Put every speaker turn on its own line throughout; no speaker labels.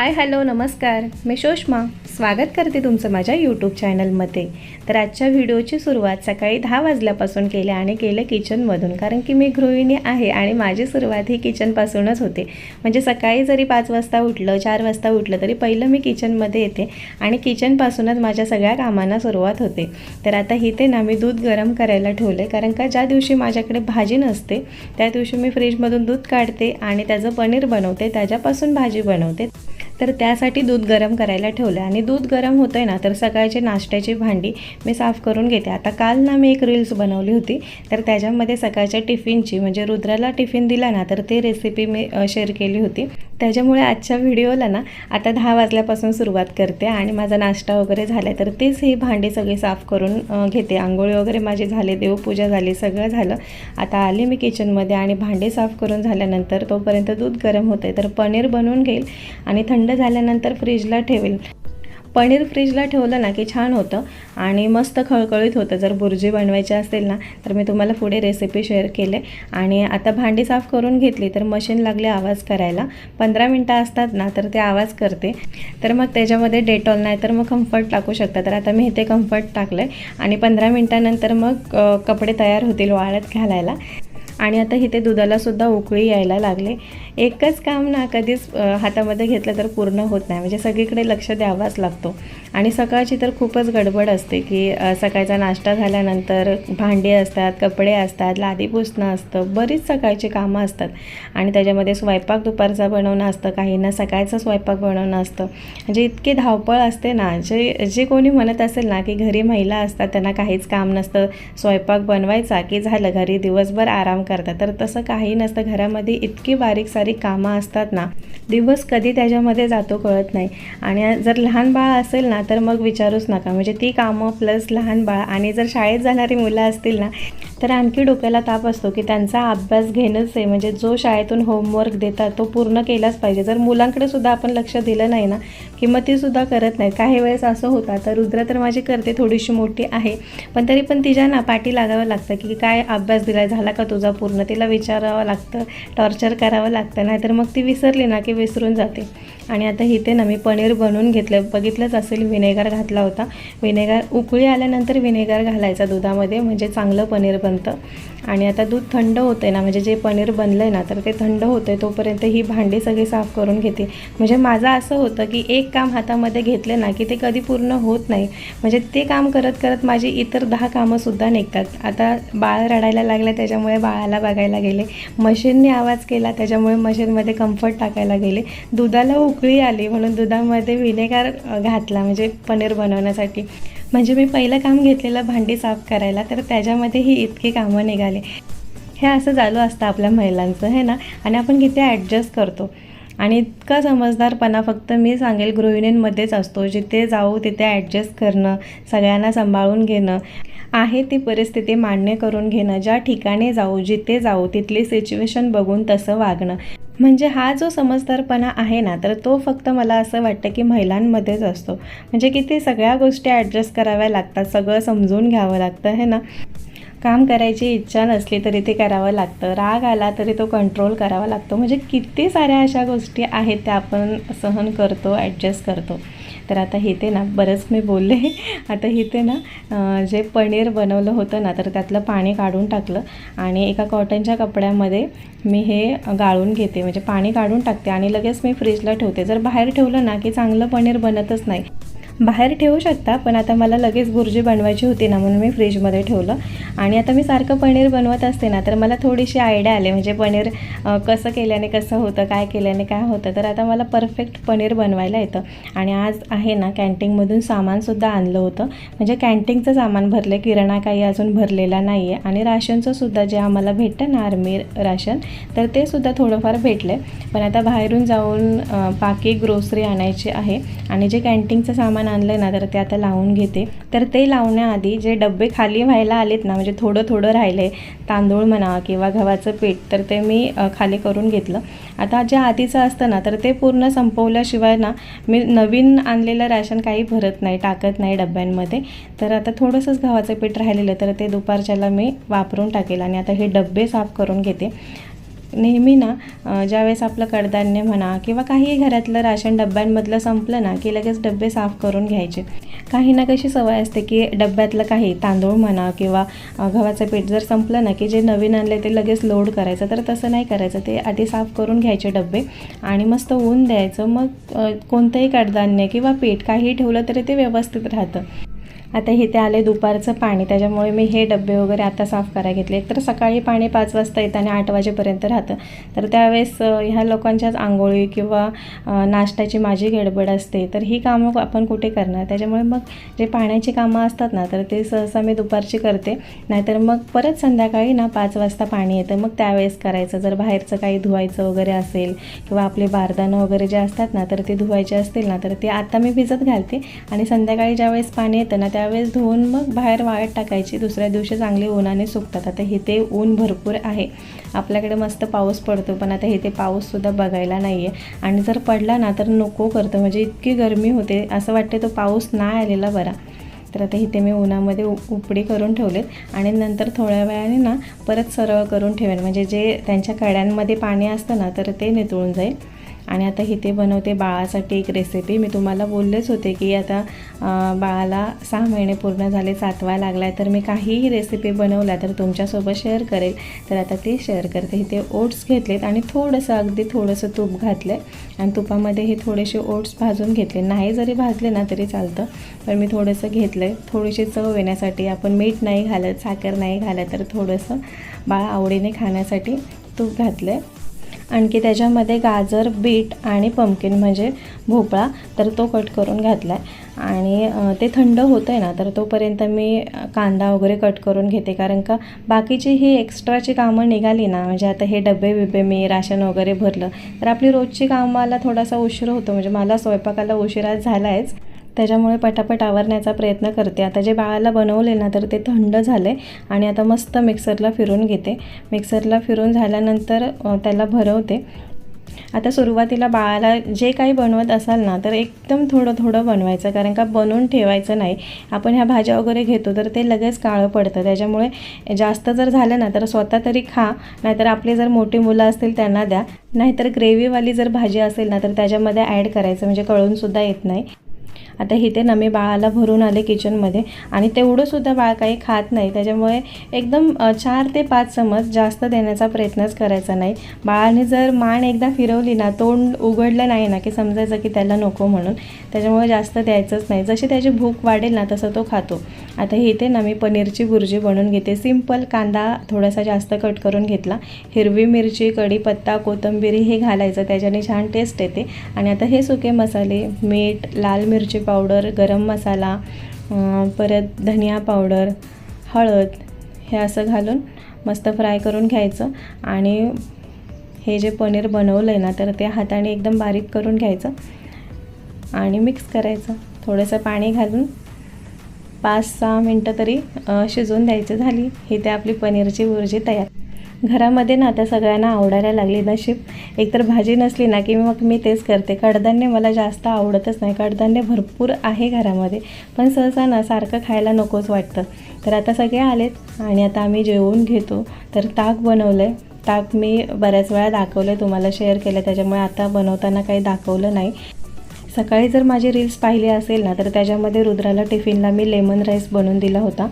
Hi hello नमस्कार. मी शोष्मा स्वागत करते तुमचं माझ्या यूट्यूब चॅनलमध्ये तर आजच्या व्हिडिओची सुरुवात सकाळी दहा वाजल्यापासून केली आणि केलं किचनमधून. कारण की मी गृहिणी आहे आणि माझी सुरुवात ही किचनपासूनच होते. म्हणजे सकाळी जरी पाच वाजता उठलं चार वाजता उठलं तरी पहिलं मी किचनमध्ये येते आणि किचनपासूनच माझ्या सगळ्या कामांना सुरुवात होते. तर आता इथे ना मी दूध गरम करायला ठेवले कारण का ज्या दिवशी माझ्याकडे भाजी नसते त्या दिवशी मी फ्रीजमधून दूध काढते आणि त्याचं पनीर बनवते त्याच्यापासून भाजी बनवते. तर त्यासाठी दूध गरम करायला ठेवलं. आणि दूध गरम होतं आहे ना तर सकाळची नाश्त्याची भांडी मी साफ करून घेते. आता काल ना मी एक रील्स बनवली होती तर त्याच्यामध्ये सकाळच्या टिफिनची म्हणजे रुद्राला टिफिन दिला ना तर ते रेसिपी मी शेअर केली होती. त्याच्यामुळे आजच्या व्हिडिओला ना आता दहा वाजल्यापासून सुरुवात करते आणि माझा नाश्ता वगैरे झाला आहे तर तेच ही भांडे सगळी साफ करून घेते. आंघोळी वगैरे माझे झाले देवपूजा झाली सगळं झालं. आता आले मी किचनमध्ये आणि भांडे साफ करून झाल्यानंतर तोपर्यंत दूध गरम होते तर पनीर बनवून घेईल आणि थंड झाल्यानंतर फ्रीजला ठेवेल. पनीर फ्रीजला ठेवलं ना की छान होतं आणि मस्त खळखळीत होतं. जर बुर्जी बनवायची असेल ना तर मी तुम्हाला पुढे रेसिपी शेअर केले. आणि आता भांडी साफ करून घेतली तर मशीन लागले आवाज करायला. पंधरा मिनटं असतात ना तर ते आवाज करते. तर मग त्याच्यामध्ये डेटॉल नाही तर मग कम्फर्ट टाकू शकता. तर आता मी इथे कम्फर्ट टाकलं आहे आणि पंधरा मिनटानंतर मग कपडे तयार होतील वाळत घालायला. आणि आता इथे दुधालासुद्धा उकळी यायला लागले. एकच काम ना कधीच हातामध्ये घेतलं तर पूर्ण होत नाही. म्हणजे सगळीकडे लक्ष द्यावाच लागतो. आणि सकाळची तर खूपच गडबड असते की सकाळचा नाश्ता झाल्यानंतर भांडी असतात कपडे असतात लादी पुसणं असतं बरीच सकाळची कामं असतात. आणि त्याच्यामध्ये स्वयंपाक दुपारचा बनवणं असतं काहींना सकाळचं स्वयंपाक बनवणं असतं. म्हणजे इतकी धावपळ असते ना जे जे कोणी म्हणत असेल ना की घरी महिला असतात त्यांना काहीच काम नसतं स्वयंपाक बनवायचा की झालं घरी दिवसभर आराम करतात. तर तसं काही नसतं घरामध्ये इतकी बारीक सारीक कामं असतात ना दिवस कधी त्याच्यामध्ये जातो कळत नाही. आणि जर लहान बाळ असेल ना तर मग विचारूच नका. म्हणजे ती कामं प्लस लहान बाळ आणि जर शाळेत जाणारी मुलं असतील ना तर आणखी डोक्याला ताप असतो की त्यांचा अभ्यास घेणंच आहे. म्हणजे जो शाळेतून होमवर्क देतात तो पूर्ण केलाच पाहिजे. जर मुलांकडे सुद्धा आपण लक्ष दिलं नाही ना की मग ती सुद्धा करत नाही काही वेळेस असं होतं. तर रुद्र तर माझी करते थोडीशी मोठी आहे. पण तरी पण तिच्या ना पाठी लागावं लागतं की काय अभ्यास दिला झाला का तुझा पूर्ण? तिला विचारावं लागतं टॉर्चर करावं लागतं. नाहीतर मग ती विसरली ना की विसरून जाते. आणि आता इथे ना मी पनीर बनवून घेतलं बघितलंच असेल विनेगर घातला होता. विनेगर उकळी आल्यानंतर विनेगर घालायचा दुधामध्ये म्हणजे चांगलं पनीर बनतं. आणि आता दूध थंड होतं आहे ना म्हणजे जे पनीर बनलं आहे ना तर ते थंड होतं आहे तोपर्यंत ही भांडी सगळी साफ करून घेते. म्हणजे माझं असं होतं की एक काम हातामध्ये घेतलं ना की ते कधी पूर्ण होत नाही. म्हणजे ते काम करत करत माझी इतर दहा कामंसुद्धा निघतात. आता बाळ रडायला लागलं त्याच्यामुळे बाळाला बघायला गेले. मशीनने आवाज केला त्याच्यामुळे मशीनमध्ये कम्फर्ट टाकायला गेले. दुधाला उकळी आली म्हणून दुधामध्ये विनेगर घातला. म्हणजे म्हणजे पनीर बनवण्यासाठी. म्हणजे मी पहिलं काम घेतलेलं भांडी साफ करायला तर त्याच्यामध्ये ही इतकी कामं निघाले. हे असं चालू असतं आपल्या महिलांचं हे ना? आणि आपण किती ॲडजस्ट करतो. आणि इतका समजदारपणा फक्त मी सांगेल गृहिणींमध्येच असतो. जिथे जाऊ तिथे ॲडजस्ट करणं सगळ्यांना सांभाळून घेणं आहे ती परिस्थिती मान्य करून घेणं. ज्या ठिकाणी जाऊ जिथे जाऊ तिथली सिच्युएशन बघून तसं वागणं. म्हणजे हा जो समजदारपणा आहे ना तर तो फक्त मला असं वाटतं की महिलांमध्येच असतो. म्हणजे किती सगळ्या गोष्टी ॲडजस्ट कराव्या लागतात सगळं समजून घ्यावं लागतं हे ना? काम करायची इच्छा नसली तरी ते करावं लागतं. राग आला तरी तो कंट्रोल करावा लागतो. म्हणजे किती साऱ्या अशा गोष्टी आहेत त्या आपण सहन करतो ॲडजस्ट करतो. तर आता इथे ना बरंच मी बोलले. आता इथे ना जे पनीर बनवलं होतं ना तर त्यातलं पाणी काढून टाकलं आणि एका कॉटनच्या कपड्यामध्ये मी हे गाळून घेते. म्हणजे पाणी काढून टाकते आणि लगेच मी फ्रीजला ठेवते. जर बाहेर ठेवलं ना की चांगलं पनीर बनतच नाही. बाहेर ठेवू शकता पण आता मला लगेच भुर्जी बनवायची होती ना म्हणून मी फ्रीजमध्ये ठेवलं. आणि आता मी सारखं पनीर बनवत असते ना तर मला थोडीशी आयडिया आली. म्हणजे पनीर कसं केल्याने कसं होतं काय केल्याने काय होतं तर आता मला परफेक्ट पनीर बनवायला येतं. आणि आज आहे ना कॅन्टीनमधून सामानसुद्धा आणलं होतं. म्हणजे कॅन्टीनचं सामान भरलं किराणा काही अजून भरलेला नाही आहे आणि राशनचं सुद्धा जे आम्हाला भेटतं ना आर्मी राशन तर ते सुद्धा थोडंफार भेटलं पण आता बाहेरून जाऊन बाकी ग्रोसरी आणायची आहे. आणि जे कॅन्टीनचं सामान आणलं आहे ना तर ते आता लावून घेते. तर ते लावण्याआधी जे डबे खाली व्हायला आलेत ना म्हणजे थोडं थोडं राहिले तांदूळ म्हणा किंवा गव्हाचं पीठ तर ते मी खाली करून घेतलं. आता जे आधीचं असतं ना तर ते पूर्ण संपवल्याशिवाय ना मी नवीन आणलेलं राशन काही भरत नाही टाकत नाही डब्यांमध्ये. तर आता थोडंसंच गव्हाचं पीठ राहिलेलं तर ते दुपारच्याला मी वापरून टाकेल आणि आता हे डबे साफ करून घेते. नेहमी ना ज्यावेळेस आपलं कडधान्य म्हणा किंवा काही घरातलं राशन डब्यांमधलं संपलं ना की लगेच डबे साफ करून घ्यायचे. काही ना कशी सवय असते की डब्यातलं काही तांदूळ म्हणा किंवा गव्हाचं पीठ जर संपलं ना की जे नवीन आणले ते लगेच लोड करायचं. तर तसं नाही करायचं. ते आधी साफ करून घ्यायचे डबे आणि मस्त ऊन द्यायचं. मग कोणतंही कडधान्य किंवा पीठ काही ठेवलं तरी ते व्यवस्थित राहतं. आता इथे आले दुपारचं पाणी त्याच्यामुळे मी हे डबे वगैरे आता साफ करायला घेतले. एकतर सकाळी पाणी पाच वाजता येतं आणि आठ वाजेपर्यंत राहतं. तर त्यावेळेस ह्या लोकांच्याच आंघोळी किंवा नाश्त्याची माझी गडबड असते. तर ही कामं आपण कुठे करणार? त्याच्यामुळे मग जे पाण्याची कामं असतात ना तर ते सहसा मी दुपारची करते. नाहीतर मग परत संध्याकाळी ना पाच वाजता पाणी येतं. मग त्यावेळेस करायचं. जर बाहेरचं काही धुवायचं वगैरे असेल किंवा आपले बारदानं वगैरे जे असतात ना तर ते धुवायचे असतील ना तर ते आता मी भिजत घालते. आणि संध्याकाळी ज्यावेळेस पाणी येतं ना त्यावेळेस धुवून मग बाहेर वाळत टाकायची. दुसऱ्या दिवशी चांगले उन्हाने सुकतात. आता इथे ऊन भरपूर आहे. आपल्याकडे मस्त पाऊस पडतो पण आता इथे पाऊससुद्धा बघायला नाही आहे आणि जर पडला ना तर नको करतं. म्हणजे इतकी गरमी होते. असं वाटते तो पाऊस नाही आलेला बरा. तर आता इथे मी उन्हामध्ये उपडी करून ठेवलेत. आणि नंतर थोड्या वेळाने ना परत सरळ करून ठेवेन. म्हणजे जे त्यांच्या कड्यांमध्ये पाणी असतं ना तर ते नितळून जाईल. आणि आता इथे बनवते बाळासाठी एक रेसिपी मी तुम्हाला बोललेच होते की आता बाळाला सहा महिने पूर्ण झाले सातवा लागला आहे तर मी काहीही रेसिपी बनवल्या तर तुमच्यासोबत शेअर करेल. तर आता ते शेअर करते. इथे ओट्स घेतलेत आणि थोडंसं अगदी थोडंसं तूप घातलं आहे आणि तुपामध्ये हे थोडेसे ओट्स भाजून घेतले. नाही जरी भाजले ना तरी चालतं पण मी थोडंसं घेतलं आहे थोडीशी चव येण्यासाठी आपण मीठ नाही घालत साखर नाही घालत तर थोडंसं बाळ आवडीने खाण्यासाठी तूप घातलं आहे आणखी त्याच्यामध्ये गाजर बीट आणि पम्पकिन म्हणजे भोपळा तर तो कट करून घातला आहे आणि ते थंड होतं आहे ना तर तोपर्यंत मी कांदा वगैरे कट करून घेते. कारण का बाकीची ही एक्स्ट्राची कामं निघाली ना म्हणजे आता हे डबे बिबे मी राशन वगैरे भरलं तर आपली रोजची कामाला थोडासा उशीर होतो. म्हणजे मला स्वयंपाकाला उशिरा झाला आहेच त्याच्यामुळे पटापट आवरण्याचा प्रयत्न करते. आता जे बाळाला बनवले ना तर ते थंड झाले आणि आता मस्त मिक्सरला फिरून घेते. मिक्सरला फिरून झाल्यानंतर त्याला भरवते. आता सुरुवातीला बाळाला जे काही बनवत असाल ना तर एकदम थोडं थोडं बनवायचं कारण का बनवून ठेवायचं नाही. आपण ह्या भाज्या वगैरे घेतो तर ते लगेच काळं पडतं. त्याच्यामुळे जास्त जर झालं ना तर स्वतः तरी खा नाहीतर आपली जर मोठी मुलं असतील त्यांना द्या. नाहीतर ग्रेव्हीवाली जर भाजी असेल ना तर त्याच्यामध्ये ॲड करायचं म्हणजे कळूनसुद्धा येत नाही. आता इथे ना मी बाळाला भरून आले किचनमध्ये आणि तेवढंसुद्धा बाळ काही खात नाही. त्याच्यामुळे एकदम चार ते पाच चमच जास्त देण्याचा प्रयत्नच करायचा नाही. बाळाने जर मान एकदा फिरवली ना तोंड उघडलं नाही ना की समजायचं की त्याला नको म्हणून त्याच्यामुळे जास्त द्यायचंच नाही. जशी त्याची भूक वाढेल ना तसं तो खातो. आता इथे ना मी पनीरची भुर्जी बनवून घेते. सिंपल कांदा थोडासा जास्त कट करून घेतला. हिरवी मिरची कढीपत्ता कोथिंबीर हे घालायचं. त्याच्याने छान टेस्ट येते. आणि आता हे सुके मसाले मीठ लाल मिरची पावडर गरम मसाला परत धनिया पावडर हळद हे असं घालून मस्त फ्राय करून घ्यायचं. आणि हे जे पनीर बनवलं आहे ना तर ते हाताने एकदम बारीक करून घ्यायचं. आणि मिक्स करायचं. थोडंसं पाणी घालून पाच सहा मिनटं तरी शिजवून द्यायची झाली. ही ते आपली पनीरची भुर्जी तयार. घरामध्ये ना आता सगळ्यांना आवडायला लागली. नशीब एकतर भाजी नसली ना की मग मी तेच करते. कडधान्य मला जास्त आवडतच नाही. कडधान्य भरपूर आहे घरामध्ये पण सहसा ना सारखं खायला नकोच वाटतं. तर आता सगळे आलेत आणि आता आम्ही जेवून घेतो. तर ताक बनवलं आहे ताक मी बऱ्याच वेळा दाखवलं आहे तुम्हाला शेअर केलं त्याच्यामुळे आता बनवताना काही दाखवलं नाही. सकाळी जर माझी रील्स पाहिली असेल ना तर त्याच्यामध्ये रुद्राला टिफिनला मी लेमन राईस बनवून दिला होता.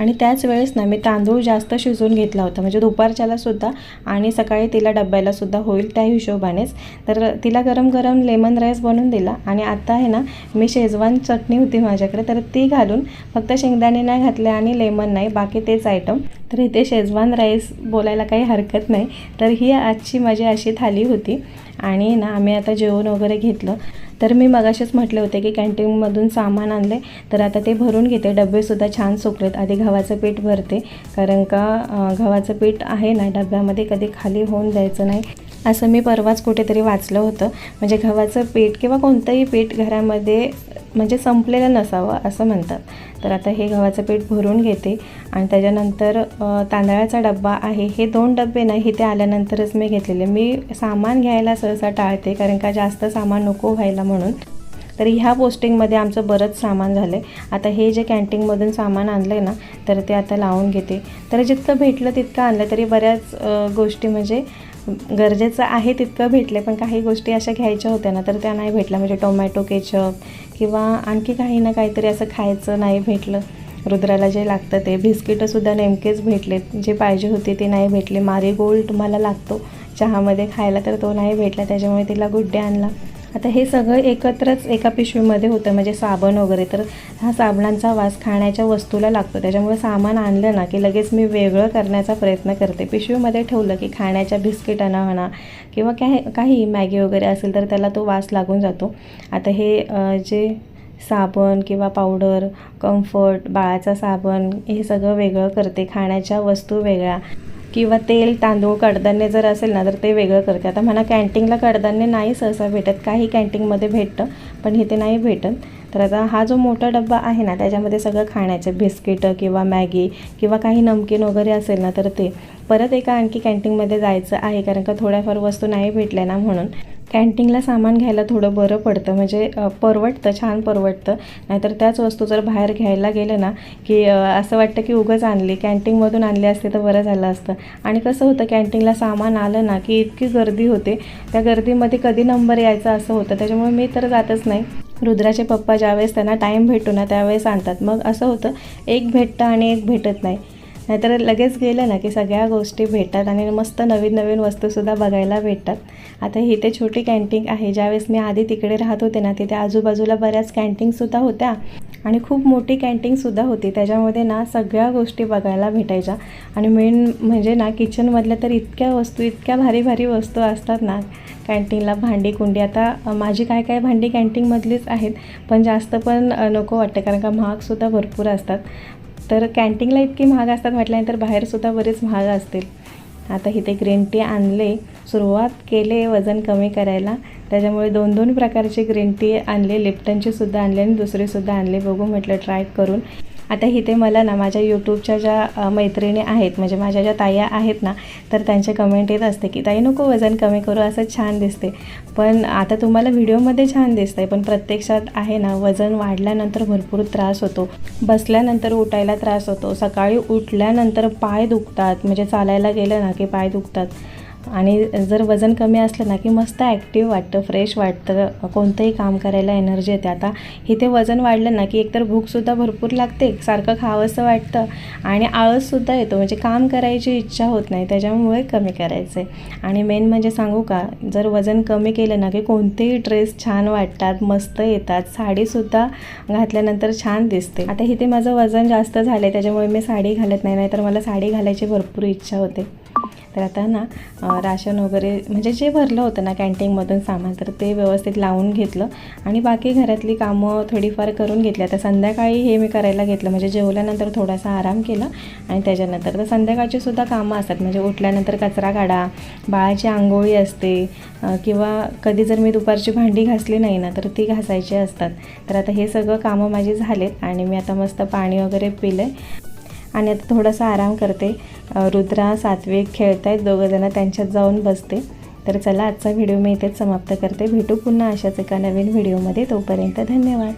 आणि त्याच वेळेस ना मी तांदूळ जास्त शिजवून घेतला होता. म्हणजे दुपारच्याला सुद्धा आणि सकाळी तिला डब्याला सुद्धा होईल त्या हिशोबानेच. तर तिला गरम गरम लेमन राईस बनवून दिला आणि आता आहे ना मी शेजवान चटणी होती माझ्याकडे तर ती घालून फक्त शेंगदाणे नाही घातले आणि लेमन नाही बाकी तेच आयटम तर इथे शेजवान राईस बोलायला काही हरकत नाही. तर ही आजची माझी अशी थाली होती आणि ना आम्ही आता जेवण वगैरे घेतलं. तर मी मगाशीच म्हटले होते की कॅन्टीनमधून सामान आणले तर आता ते भरून घेते. डबेसुद्धा छान सुकलेत. आधी गव्हाचं पीठ भरते कारण का गव्हाचं पीठ आहे ना डब्यामध्ये कधी खाली होऊन द्यायचं नाही. असं मी परवाच कुठेतरी वाचलं होतं. म्हणजे गव्हाचं पीठ किंवा कोणतंही पीठ घरामध्ये म्हणजे संपलेलं नसावं असं म्हणतात. तर आता हे गव्हाचं पीठ भरून घेते आणि त्याच्यानंतर तांदळाचा डब्बा आहे. हे दोन डब्बे नाही इथे आल्यानंतरच मी घेतलेले. मी सामान घ्यायला सहसा टाळते कारण का जास्त सामान नको व्हायला म्हणून. तर ह्या पोस्टिंगमध्ये आमचं बरंच सामान झालं आहे आता हे जे कॅन्टीनमधून सामान आणलं आहे ना तर ते आता लावून घेते. तर जितकं भेटलं तितकं आणलं तरी बऱ्याच गोष्टी म्हणजे गरजेचं आहे तितकं भेटले पण काही गोष्टी अशा घ्यायच्या होत्या ना तर त्या नाही भेटल्या. म्हणजे टोमॅटो केचप किंवा आणखी काही ना काहीतरी असं खायचं नाही भेटलं. रुद्राला जे लागतं ते. बिस्किटंसुद्धा नेमकेच भेटले. जे पाहिजे होते ते नाही भेटले. मारीगोल्ड तुम्हाला लागतो. चहामध्ये खायला तर तो नाही भेटला. त्याच्यामुळे तिला गुड्डे आणला. आता हे सगळं एकत्रच एका पिशवीमध्ये होतं म्हणजे साबण वगैरे. तर हा साबणांचा वास खाण्याच्या वस्तूला लागतो. त्याच्यामुळे सामान आणलं ना की लगेच मी वेगळं करण्याचा प्रयत्न करते. पिशवीमध्ये ठेवलं की खाण्याच्या बिस्किटांना म्हणा किंवा काय काही मॅगी वगैरे असेल तर त्याला तो वास लागून जातो. आता हे जे साबण किंवा पावडर कम्फर्ट बाळाचा साबण हे सगळं वेगळं करते. खाण्याच्या वस्तू वेगळ्या. किंवा तेल तांदूळ कडधान्य जर असेल ना तर ते वेगळं करते. आता म्हणा कॅन्टीनला कडधान्य नाही सहसा भेटत. काही कॅन्टीनमध्ये भेटतं पण इथे नाही भेटत. तर आता हा जो मोठा डब्बा आहे ना त्याच्यामध्ये सगळं खाण्याचे बिस्किटं किंवा मॅगी किंवा काही नमकीन वगैरे असेल ना तर ते परत एका आणखी कॅन्टीनमध्ये जायचं आहे कारण का थोड्याफार वस्तू नाही भेटल्या ना म्हणून. कॅन्टीनला सामान घ्यायला थोडं बरं पडतं म्हणजे परवडतं छान परवडतं. नाहीतर त्याच वस्तू जर बाहेर घ्यायला गेलं ना की असं वाटतं की उगंच आणली कॅन्टीनमधून आणली असते तर बरं झालं असतं. आणि कसं होतं कॅन्टीनला सामान आलं ना की इतकी गर्दी होते. त्या गर्दीमध्ये कधी नंबर यायचा असं होतं त्याच्यामुळे मी तर जातच नाही. रुद्राचे पप्पा ज्यावेळेस त्यांना टाईम भेटतो ना त्यावेळेस आणतात. मग असं होतं एक भेटतं आणि एक भेटत नाही. नाहीतर लगेच गेलं ना की सगळ्या गोष्टी भेटतात आणि मस्त नवीन नवीन वस्तूसुद्धा बघायला भेटतात. आता ही ते छोटी कॅन्टीन आहे. ज्यावेळेस मी आधी तिकडे राहत होते ना तिथे आजूबाजूला बऱ्याच कॅन्टीनसुद्धा होत्या आणि खूप मोठी कॅन्टीनसुद्धा होती. त्याच्यामध्ये ना सगळ्या गोष्टी बघायला भेटायच्या. आणि मेन म्हणजे ना किचनमधल्या तर इतक्या वस्तू इतक्या भारी भारी वस्तू असतात ना कॅन्टीनला भांडी कुंडी. आता माझी काय काय भांडी कॅन्टीनमधलीच आहेत पण जास्त पण नको वाटतं. कारण का महागसुद्धा भरपूर असतात. तर कॅन्टीनला इतकी महाग असतात म्हटल्यानंतर बाहेरसुद्धा बरेच महाग असतील. आता इथे ग्रीन टी आणले सुरुवात केले वजन कमी करायला. त्याच्यामुळे दोन दोन प्रकारचे ग्रीन टी आणले लिप्टनचेसुद्धा आणले आणि दुसरेसुद्धा आणले. बघू म्हटलं ट्राय करून. आता इथे मला ना माझ्या यूट्यूबच्या ज्या मैत्रिणी आहेत म्हणजे माझ्या ज्या ताया आहेत ना तर त्यांचे कमेंट येत असते की ताई नको वजन कमी करू असं छान दिसते. पण आता तुम्हाला व्हिडिओमध्ये छान दिसतंय पण प्रत्यक्षात आहे ना वजन वाढल्यानंतर भरपूर त्रास होतो. बसल्यानंतर उठायला त्रास होतो. सकाळी उठल्यानंतर पाय दुखतात. म्हणजे चालायला गेलं ना की पाय दुखतात. आणि जर वजन कमी असलं ना की मस्त ॲक्टिव्ह वाटतं फ्रेश वाटतं कोणतंही काम करायला एनर्जी येते. आता इथे वजन वाढलं ना की एकतर भूकसुद्धा भरपूर लागते सारखं खावंसं वाटतं आणि आळससुद्धा येतो. म्हणजे काम करायची इच्छा होत नाही त्याच्यामुळे कमी करायचं आहे आणि मेन म्हणजे सांगू का जर वजन कमी केलं ना की कोणतेही ड्रेस छान वाटतात मस्त येतात साडीसुद्धा घातल्यानंतर छान दिसते. आता इथे माझं वजन जास्त झालं आहे त्याच्यामुळे मी साडी घालत नाही नाहीतर मला साडी घालायची भरपूर इच्छा होते. तर आता ना राशन वगैरे म्हणजे जे भरलं होतं ना कॅन्टीनमधून सामान तर ते व्यवस्थित लावून घेतलं. आणि बाकी घरातली कामं थोडीफार करून घेतली. आता संध्याकाळी हे मी करायला घेतलं. म्हणजे जेवल्यानंतर थोडासा आराम केला आणि त्याच्यानंतर तर संध्याकाळची सुद्धा कामं असतात. म्हणजे उठल्यानंतर कचरा काढा बाळाची आंघोळी असते किंवा कधी जर मी दुपारची भांडी घासली नाही ना तर ती घासायची असतात. तर आता हे सगळं कामं माझी झालेत आणि मी आता मस्त पाणी वगैरे पिलं आहे आणि आता थोडासा आराम करते. रुद्रा सात्विक खेळत आहेत दोघंजणं त्यांच्यात जाऊन बसते. तर चला आजचा व्हिडिओ मी इथेच समाप्त करते. भेटू पुन्हा अशाच एका नवीन व्हिडिओमध्ये. तोपर्यंत धन्यवाद.